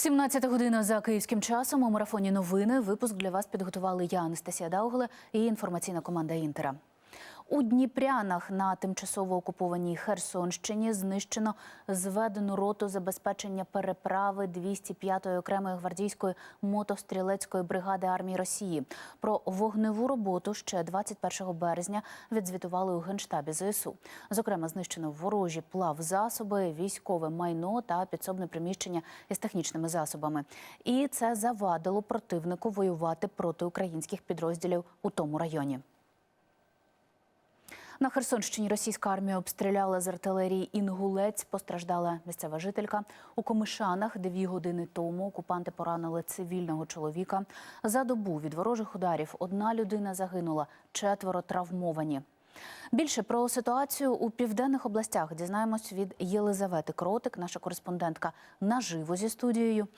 17 година за київським часом у марафоні новини. Випуск для вас підготували я, Анастасія Даугле і інформаційна команда Інтера. У Дніпрянах на тимчасово окупованій Херсонщині знищено зведену роту забезпечення переправи 205-ї окремої гвардійської мотострілецької бригади армії Росії. Про вогневу роботу ще 21 березня відзвітували у генштабі ЗСУ. Зокрема, знищено ворожі плавзасоби, військове майно та підсобне приміщення із технічними засобами. І це завадило противнику воювати проти українських підрозділів у тому районі. На Херсонщині російська армія обстріляла з артилерії Інгулець. Постраждала місцева жителька. У Комишанах дві години тому окупанти поранили цивільного чоловіка. За добу від ворожих ударів одна людина загинула, четверо травмовані. Більше про ситуацію у південних областях дізнаємось від Єлизавети Кротик, наша кореспондентка наживо зі студією.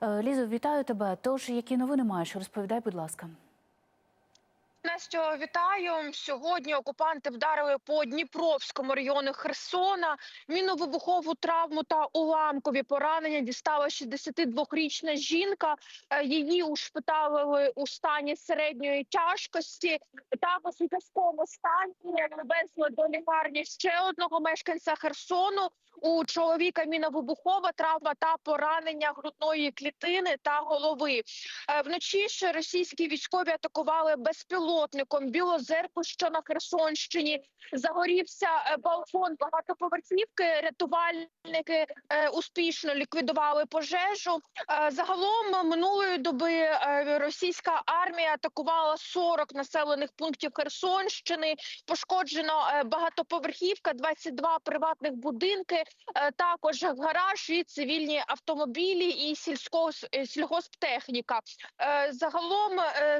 Е, Лізо, вітаю тебе. Тож, які новини маєш? Розповідай, будь ласка. Настю, вітаю. Сьогодні окупанти вдарили по Дніпровському району Херсона. Міновибухову травму та уламкові поранення дістала 62-річна жінка. Е, Її ушпиталили у стані середньої тяжкості. Також у тяжкому стані везли до лікарні ще одного мешканця Херсону. У чоловіка міновибухова травма та поранення грудної клітини та голови. Е, Вночі ж російські військові атакували безпілотником Білозерку, що на Херсонщині. Загорівся е, балкон багатоповерхівки. Рятувальники е, успішно ліквідували пожежу. Е, Загалом минулої доби російська армія атакувала 40 населених пунктів Херсонщини. Пошкоджено багатоповерхівка, 22 приватних будинки, також гараж і цивільні автомобілі і сільсько сільгосптехніка. Е, Загалом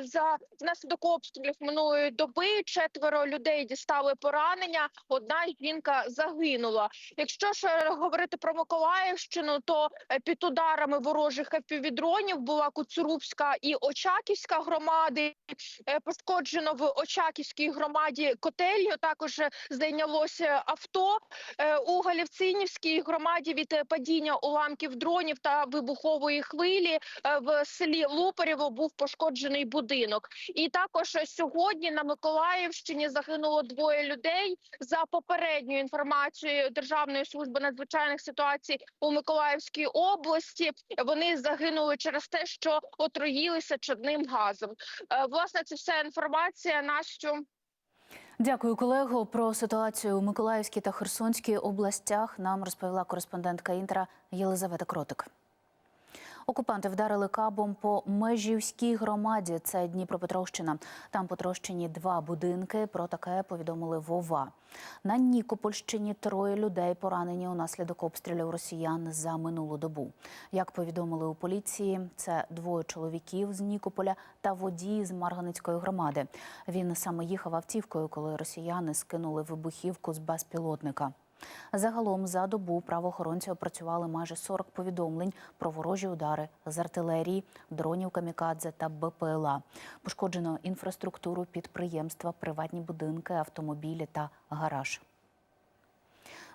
за внаслідок обстрілів минулої доби четверо людей дістали поранення. Одна жінка загинула. Якщо ж говорити про Миколаївщину, то е, під ударами ворожих FPV-дронів була Куцурубська і Очаківська громади. Е, Пошкоджено в Очаківській громаді котельню. Також е, зайнялося авто у Галівцинівській громаді від падіння уламків дронів та вибухової хвилі в селі Лупарєво був пошкоджений будинок. І також сьогодні на Миколаївщині загинуло двоє людей. За попередньою інформацією Державної служби надзвичайних ситуацій у Миколаївській області. Вони загинули через те, що отруїлися чадним газом. Е, Власне, це вся інформація. Настю. Дякую, колего. Про ситуацію у Миколаївській та Херсонській областях нам розповіла кореспондентка Інтера Єлизавета Кротик. Окупанти вдарили кабом по Межівській громаді. Це Дніпропетровщина. Там потрощені два будинки. Про таке повідомили Вова. На Нікопольщині троє людей поранені унаслідок обстрілів росіян за минулу добу. Як повідомили у поліції, це двоє чоловіків з Нікополя та водій з Марганицької громади. Він саме їхав автівкою, коли росіяни скинули вибухівку з безпілотника. Загалом за добу правоохоронці опрацювали майже 40 повідомлень про ворожі удари з артилерії, дронів камікадзе та БПЛА. Пошкоджено інфраструктуру підприємства, приватні будинки, автомобілі та гараж.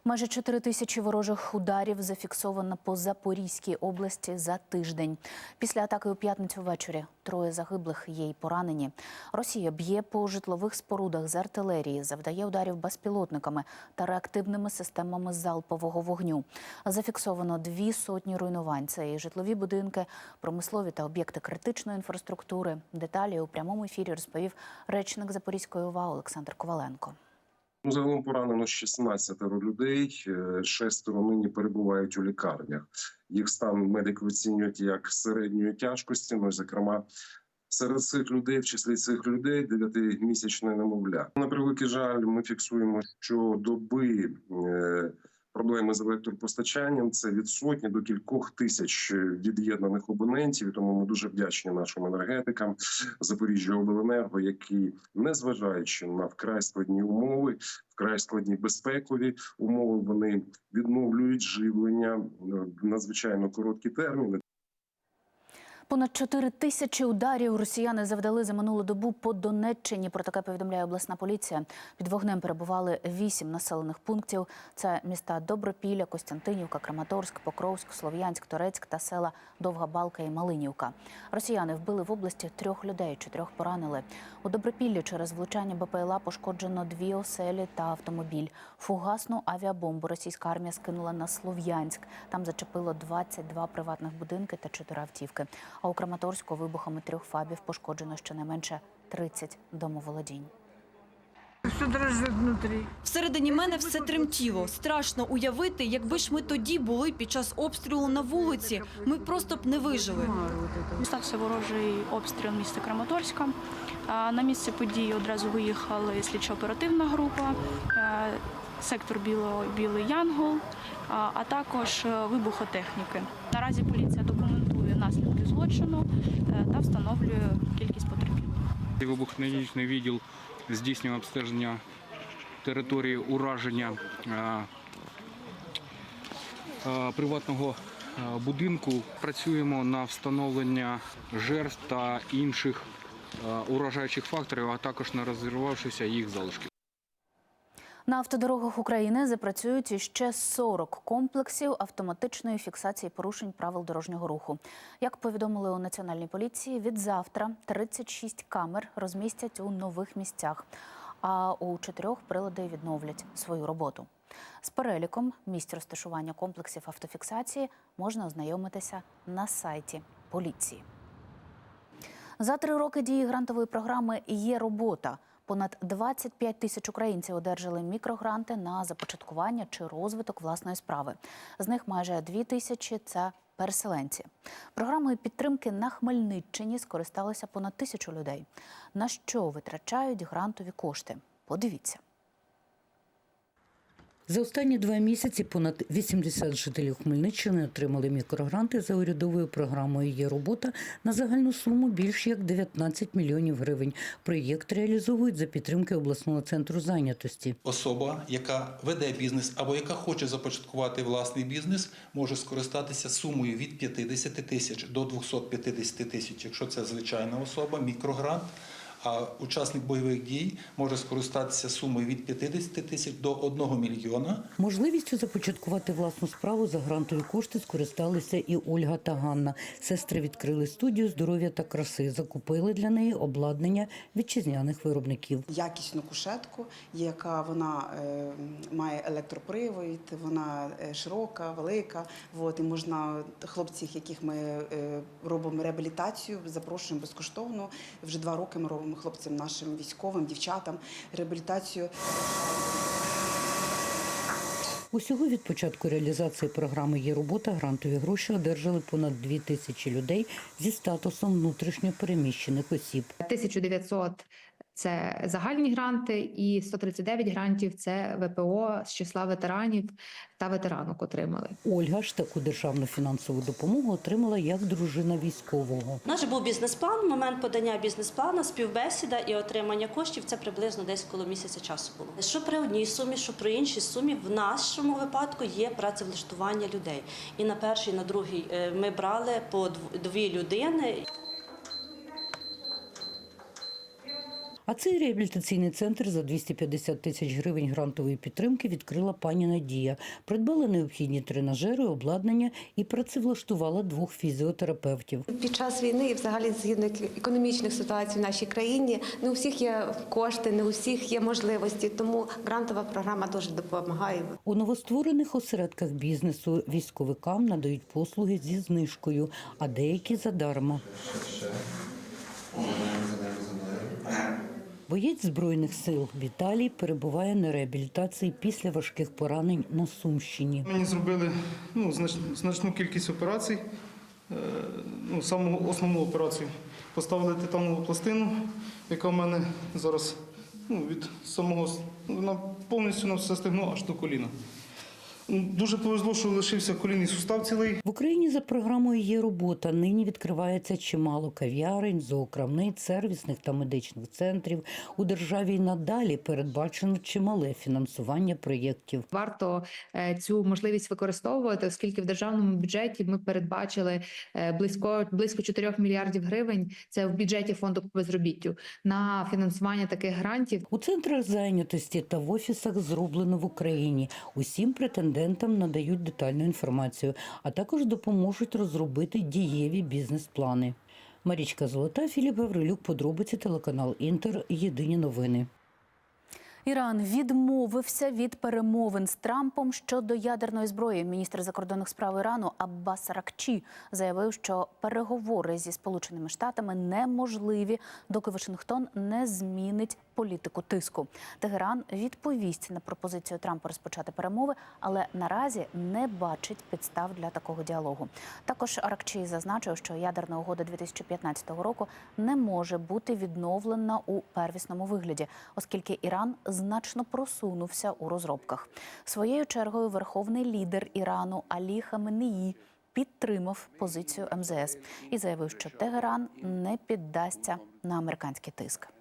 Майже 4 тисячі ворожих ударів зафіксовано по Запорізькій області за тиждень. Після атаки у п'ятницю ввечері троє загиблих є й поранені. Росія б'є по житлових спорудах з артилерії, завдає ударів безпілотниками та реактивними системами залпового вогню. Зафіксовано дві сотні руйнувань. Це і житлові будинки, промислові та об'єкти критичної інфраструктури. Деталі у прямому ефірі розповів речник Запорізької ОВА Олександр Коваленко. Ну, загалом поранено 16 людей. е, Шестеро нині перебувають у лікарнях. Їх стан медики оцінюють як середньої тяжкості. Ну, зокрема, серед цих людей, в числі цих людей, 9-місячне немовля. На превеликий жаль, ми фіксуємо, що доби е, проблеми з електропостачанням це від сотні до кількох тисяч е, від'єднаних абонентів. Тому ми дуже вдячні нашим енергетикам Запоріжжя Обленерго, які, незважаючи на вкрай складні умови, вкрай складні безпекові умови, вони відновлюють живлення е, надзвичайно короткі терміни. Понад 4 тисячі ударів росіяни завдали за минулу добу по Донеччині. Про таке повідомляє обласна поліція. Під вогнем перебували вісім населених пунктів. Це міста Добропілля, Костянтинівка, Краматорськ, Покровськ, Слов'янськ, Торецьк та села Довга Балка і Малинівка. Росіяни вбили в області трьох людей, чотирьох поранили. У Добропіллі через влучання БПЛА пошкоджено дві оселі та автомобіль. Фугасну авіабомбу російська армія скинула на Слов'янськ. Там зачепило 22 приватних будинки та 4 автівки. А у Краматорську вибухами трьох фабів пошкоджено щонайменше 30 домоволодінь. Всередині мене все тремтіло. Страшно уявити, якби ж ми тоді були під час обстрілу на вулиці. Ми просто б не вижили. Стався ворожий обстріл міста Краматорська. На місце події одразу виїхали слідчо-оперативна група, е, сектор Біло, Білий Янгол, а також е, вибухотехніки. Наразі поліція документує наслідки злочину е, та встановлює кількість потерпілих. Вибухневічний відділ здійснює обстеження території ураження е, е, приватного будинку. Працюємо на встановлення жертв та інших уражаючих факторів, а також на розірвавшися їх залишків. На автодорогах України запрацюють іще 40 комплексів автоматичної фіксації порушень правил дорожнього руху. Як повідомили у національній поліції, від завтра 36 камер розмістять у нових місцях, а у чотирьох прилади відновлять свою роботу. З переліком місць розташування комплексів автофіксації можна ознайомитися на сайті поліції. За три роки дії грантової програми є робота. Понад 25 тисяч українців одержали мікрогранти на започаткування чи розвиток власної справи. З них майже 2 тисячі це переселенці. Програмою підтримки на Хмельниччині скористалися понад тисячу людей. На що витрачають грантові кошти? Подивіться. За останні два місяці понад 80 жителів Хмельниччини отримали мікрогранти за урядовою програмою «Є робота» на загальну суму більш як 19 мільйонів гривень. Проєкт реалізовують за підтримки обласного центру зайнятості. Особа, яка веде бізнес або яка хоче започаткувати власний бізнес, може скористатися сумою від 50 тисяч до 250 тисяч, якщо це звичайна особа, мікрогрант. А учасник бойових дій може скористатися сумою від 50 тисяч до 1 мільйона. Можливістю започаткувати власну справу за грантові кошти скористалися і Ольга та Ганна. Сестри відкрили студію здоров'я та краси, закупили для неї обладнання вітчизняних виробників. якісну кушетку, яка вона е, має електропривід, вона е, широка, велика. От, і можна хлопців, яких ми е, робимо реабілітацію, запрошуємо безкоштовно. Вже два роки ми робимо хлопцям нашим військовим, дівчатам реабілітацію. Усього від початку реалізації програми «Є робота» грантові гроші одержали понад дві тисячі людей зі статусом внутрішньо переміщених осіб. 1900 – це загальні гранти, і 139 грантів це ВПО з числа ветеранів та ветеранок отримали. Ольга ж таку державну фінансову допомогу отримала як дружина військового. У нас же був бізнес-план. Момент подання бізнес-плану, співбесіда і отримання коштів це приблизно десь коло місяця часу було. Що при одній сумі, що при іншій сумі, в нашому випадку є працевлаштування людей. І на перший, і на другий е, ми брали по дв- дві людини. А цей реабілітаційний центр за 250 тисяч гривень грантової підтримки відкрила пані Надія. Придбала необхідні тренажери, обладнання і працевлаштувала двох фізіотерапевтів. Під час війни, і взагалі згідно економічних ситуацій в нашій країні, не у всіх є кошти, не у всіх є можливості. Тому грантова програма дуже допомагає. У новостворених осередках бізнесу військовикам надають послуги зі знижкою, а деякі задарма. Боєць збройних сил Віталій перебуває на реабілітації після важких поранень на Сумщині. Мені зробили ну, знач- значну кількість операцій. Е, Ну, саму основну операцію. Поставили титанову пластину, яка в мене зараз ну, від самого вона повністю на все стегно аж до коліна. Дуже повезло, що лишився колінний сустав цілий. В Україні за програмою є робота. Нині відкривається чимало кав'ярень, зоокрамниць, сервісних та медичних центрів. У державі й надалі передбачено чимале фінансування проєктів. Варто е, цю можливість використовувати, оскільки в державному бюджеті ми передбачили е, близько близько 4 мільярдів гривень. Це в бюджеті фонду по безробіттю на фінансування таких грантів. У центрах зайнятості та в офісах зроблено в Україні. Усім претендентам надають детальну інформацію, а також допоможуть розробити дієві бізнес-плани. Марічка Золота, Філіп Гаврилюк, подробиці телеканал Інтер. Єдині новини. Іран відмовився від перемовин з Трампом щодо ядерної зброї. Міністр закордонних справ Ірану Аббас Ракчі заявив, що переговори зі Сполученими Штатами неможливі, доки Вашингтон не змінить політику тиску. Тегеран відповість на пропозицію Трампа розпочати перемови, але наразі не бачить підстав для такого діалогу. Також Ракчі зазначив, що ядерна угода 2015 року не може бути відновлена у первісному вигляді, оскільки Іран значно просунувся у розробках. Своєю чергою верховний лідер Ірану Алі Хаменеї підтримав позицію МЗС і заявив, що Тегеран не піддасться на американський тиск.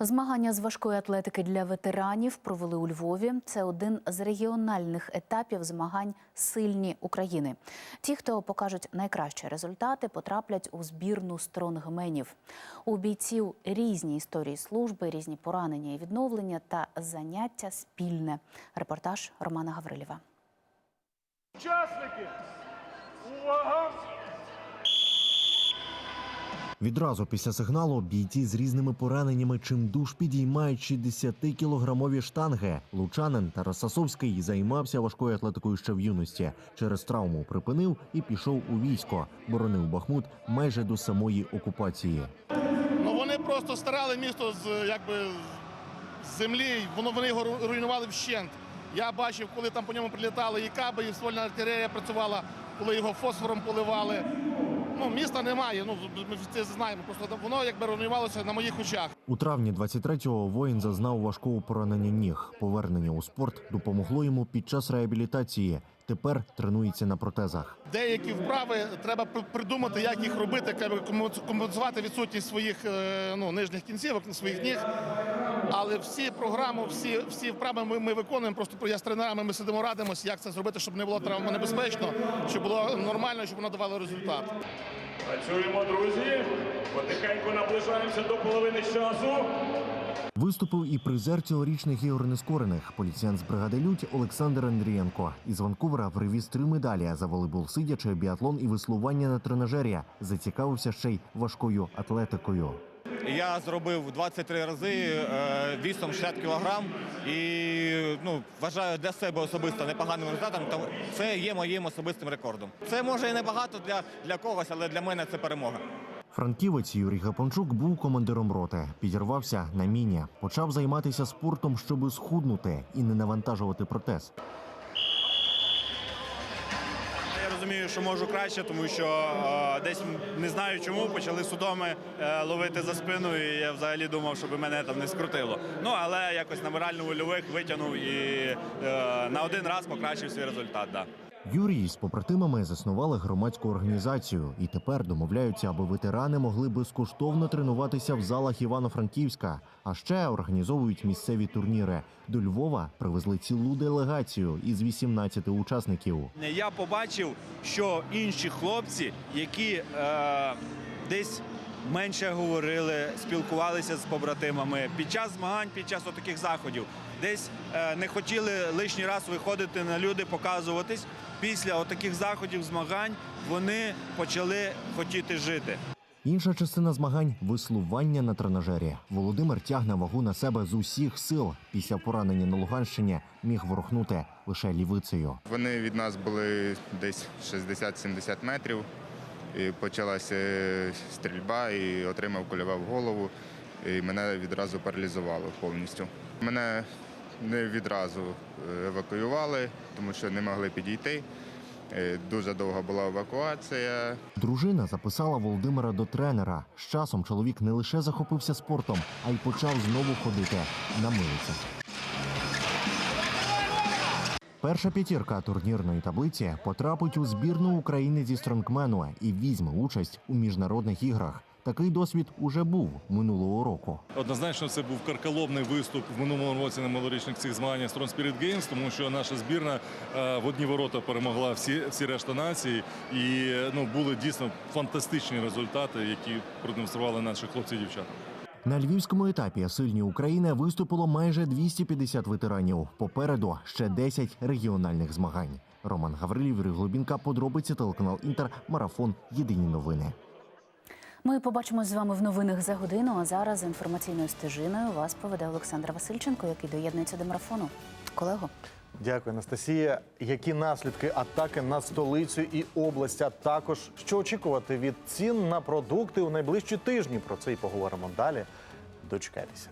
Змагання з важкої атлетики для ветеранів провели у Львові. Це один з регіональних етапів змагань Сильні України. Ті, хто покажуть найкращі результати, потраплять у збірну стронгменів. У бійців різні історії служби, різні поранення і відновлення та заняття спільне. Репортаж Романа Гаврилєва. Учасники! Увага! Відразу після сигналу бійці з різними пораненнями чимдуж підіймають 60-кілограмові штанги. Лучанин Тарас Сасовський займався важкою атлетикою ще в юності. Через травму припинив і пішов у військо. Боронив Бахмут майже до самої окупації. Ну вони просто старали місто з якби з землі, воно вони його руйнували вщент. Я бачив, коли там по ньому прилітали і каби, і ствольна артилерія працювала, коли його фосфором поливали. Ну, міста немає. Ну ми це знаємо. Просто воно якби руйнувалося на моїх очах. У травні 23-го воїн зазнав важкого поранення ніг. Повернення у спорт допомогло йому під час реабілітації. Тепер тренується на протезах. Деякі вправи треба придумати, як їх робити, компенсувати відсутність своїх е, ну, нижніх кінцівок, своїх ніг. Але всі програми, всі, всі вправи ми, ми виконуємо. Просто я з тренерами ми сидимо, радимося, як це зробити, щоб не було травмонебезпечно, щоб було нормально, щоб воно давало результат. Працюємо, друзі. Потихеньку наближаємося до половини часу. Виступив і призер цьогорічних ігор нескорених поліціян з бригади Лють Олександр Андрієнко. Із Ванкувера привіз три медалі за волейбол сидячи, біатлон і веслування на тренажері. Зацікавився ще й важкою атлетикою. Я зробив 23 рази е, вісом 60 кілограм і ну, вважаю для себе особисто непоганим результатом. Тому це є моїм особистим рекордом. Це може і небагато для, для когось, але для мене це перемога. Франківець Юрій Гапончук був командиром роти. Підірвався на міні. Почав займатися спортом, щоби схуднути і не навантажувати протез. Я розумію, що можу краще, тому що е, десь не знаю чому почали судоми е, ловити за спину, і я взагалі думав, щоб мене там не скрутило. Ну але якось на морально-вольових витягнув і е, на один раз покращив свій результат. Да. Юрій з побратимами заснували громадську організацію і тепер домовляються, аби ветерани могли безкоштовно тренуватися в залах Івано-Франківська. А ще організовують місцеві турніри. До Львова привезли цілу делегацію із 18 учасників. Я побачив, що інші хлопці, які е, десь менше говорили, спілкувалися з побратимами під час змагань, під час таких заходів, десь е, не хотіли лишній раз виходити на люди, показуватись. Після отаких заходів змагань вони почали хотіти жити. Інша частина змагань веслування на тренажері. Володимир тягне вагу на себе з усіх сил. Після поранення на Луганщині міг ворухнути лише лівицею. Вони від нас були десь 60-70 метрів. І почалася стрільба і отримав кульове в голову. І мене відразу паралізувало повністю. Мене не відразу е, евакуювали, тому що не могли підійти. Е, Дуже довга була евакуація. Дружина записала Володимира до тренера. З часом чоловік не лише захопився спортом, а й почав знову ходити на милицях. Перша п'ятірка турнірної таблиці потрапить у збірну України зі стронгмену і візьме участь у міжнародних іграх. Такий досвід уже був минулого року. Однозначно, це був карколомний виступ в минулому році на малорічних цих змаганнях Strong Spirit Games, тому що наша збірна е, в одні ворота перемогла всі, всі решта нації, і ну були дійсно фантастичні результати, які продемонстрували наші хлопці і дівчата. На львівському етапі сильні України виступило майже 250 ветеранів. Попереду ще 10 регіональних змагань. Роман Гаврилів, Глубінка, подробиці телеканал Інтер, марафон. Єдині новини. Ми побачимось з вами в новинах за годину. А зараз за інформаційною стежиною вас проведе Олександр Васильченко, який доєднується до марафону. Колего. Дякую, Анастасія. Які наслідки атаки на столицю і область? А також що очікувати від цін на продукти у найближчі тижні? Про це і поговоримо далі. Дочекайтеся.